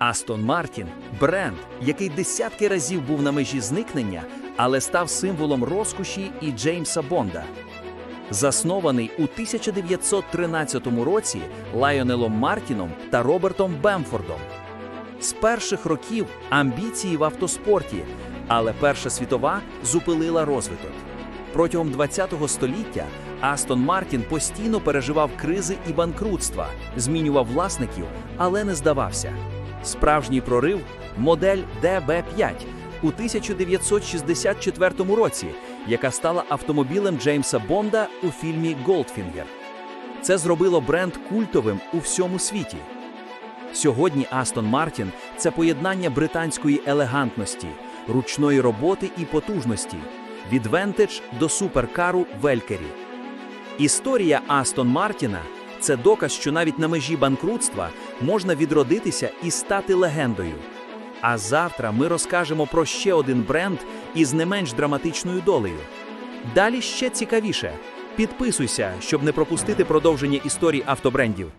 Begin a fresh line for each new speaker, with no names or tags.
Астон Мартін бренд, який десятки разів був на межі зникнення, але став символом розкоші і Джеймса Бонда. Заснований у 1913 році Лайонелом Мартіном та Робертом Бемфордом. З перших років амбіції в автоспорті, але Перша світова зупинила розвиток. Протягом ХХ століття Астон Мартін постійно переживав кризи і банкрутства, змінював власників, але не здавався. Справжній прорив модель DB5 у 1964 році, яка стала автомобілем Джеймса Бонда у фільмі Голдфінгер. Це зробило бренд культовим у всьому світі. Сьогодні Астон Мартін це поєднання британської елегантності, ручної роботи і потужності від вентедж до суперкару Велькері. Історія Астон Мартіна це доказ, що навіть на межі банкрутства можна відродитися і стати легендою. А завтра ми розкажемо про ще один бренд із не менш драматичною долею. Далі ще цікавіше. Підписуйся, щоб не пропустити продовження історій автобрендів.